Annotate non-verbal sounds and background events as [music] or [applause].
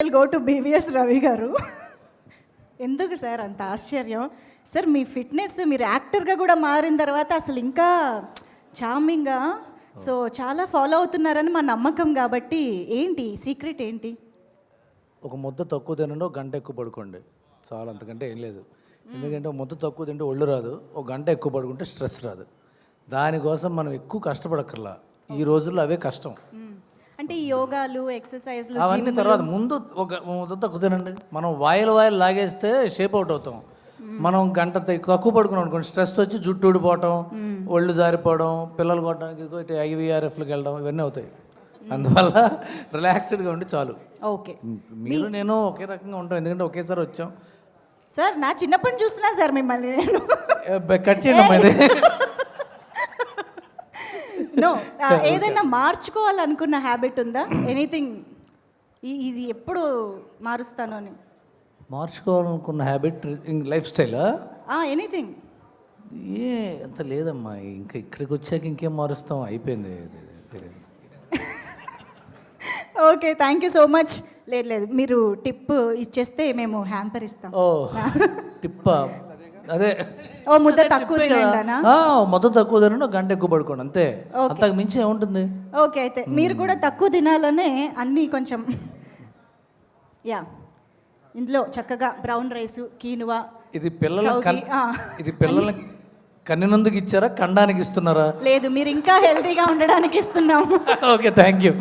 Go to BVS Ravi garu. ఎందుకు sir అంత ఆశ్చర్యం? సార్ మీ ఫిట్నెస్ మీరు యాక్టర్గా కూడా మారిన తర్వాత అసలు ఇంకా చార్మింగ్గా సో చాలా ఫాలో అవుతున్నారని మా నమ్మకం కాబట్టి ఏంటి? సీక్రెట్ ఏంటి? ఒక ముద్ద తక్కువ తినండి ఒక గంట ఎక్కువ పడుకోండి. చాలా అంతకంటే ఏం లేదు. ఎందుకంటే ఒక ముద్ద తక్కువ తింటే ఒళ్ళు రాదు ఒక గంట ఎక్కువ పడుకుంటే స్ట్రెస్ రాదు. దానికోసం మనం ఎక్కువ కష్టపడక్కర్లా. ఈ రోజుల్లో అవే కష్టం. అంటే ఈ యోగాలు ఎక్సర్సైజ్లు అవన్నీ తర్వాత ముందు ఒక ముద్ద తినండి మనం వాయిల్ వాయిల్ లాగేస్తే షేప్ అవుట్ అవుతాం. మనం గంట తక్కువ పడుకున్నాం అనుకోండి స్ట్రెస్ వచ్చి జుట్టు ఊడిపోవటం ఒళ్ళు జారిపోవడం పిల్లలు కొట్టడానికి ఐవీఆర్ఎఫ్లకు వెళ్ళడం ఇవన్నీ అవుతాయి. అందువల్ల రిలాక్స్డ్గా ఉండి చాలు. ఓకే. మీరు నేను ఒకే రకంగా ఉంటాం. ఎందుకంటే ఒకేసారి వచ్చాం. సార్ నా చిన్నప్పటి నుంచి చూస్తున్నా సార్ మిమ్మల్ని నేను. కట్ చేయండి [laughs] ఏదైనా మార్చుకోవాలనుకున్న హ్యాబిట్ ఉందా? ఎనీథింగ్ ఇది ఎప్పుడు మారుస్తాను అని? మార్చుకోవాలనుకున్న హ్యాబిట్ లైఫ్ స్టైలా ఎనీథింగ్ ఏ అంత లేదమ్మా. ఇంకా ఇక్కడికి వచ్చాక ఇంకేం మారుస్తాం? అయిపోయింది. Okay thank you so much లేదు లేదు. మీరు టిప్ ఇచ్చేస్తే మేము హ్యాంపర్ ఇస్తాం. ఓ టిప్ప? అదే. ఓ ముద్ద తక్కువ తినండానా? ఆ, మొత్తం తక్కువ ఒక గంట ఎక్కువ పడుకోండి అంతే. అంతకు మించి ఏముంటుంది? ఓకే అయితే మీరు కూడా తక్కువ తినాలనే అన్నీ కొంచెం యా. ఇందులో చక్కగా బ్రౌన్ రైస్ కీనువా ఇది పిల్లల కన్ ఆ. ఇది పిల్లల్ని కన్నునందుకు ఇచ్చారా కండానికి ఇస్తున్నారా? లేదు మీరు ఇంకా హెల్తీగా ఉండడానికి ఇస్తున్నాము. [laughs] Okay thank you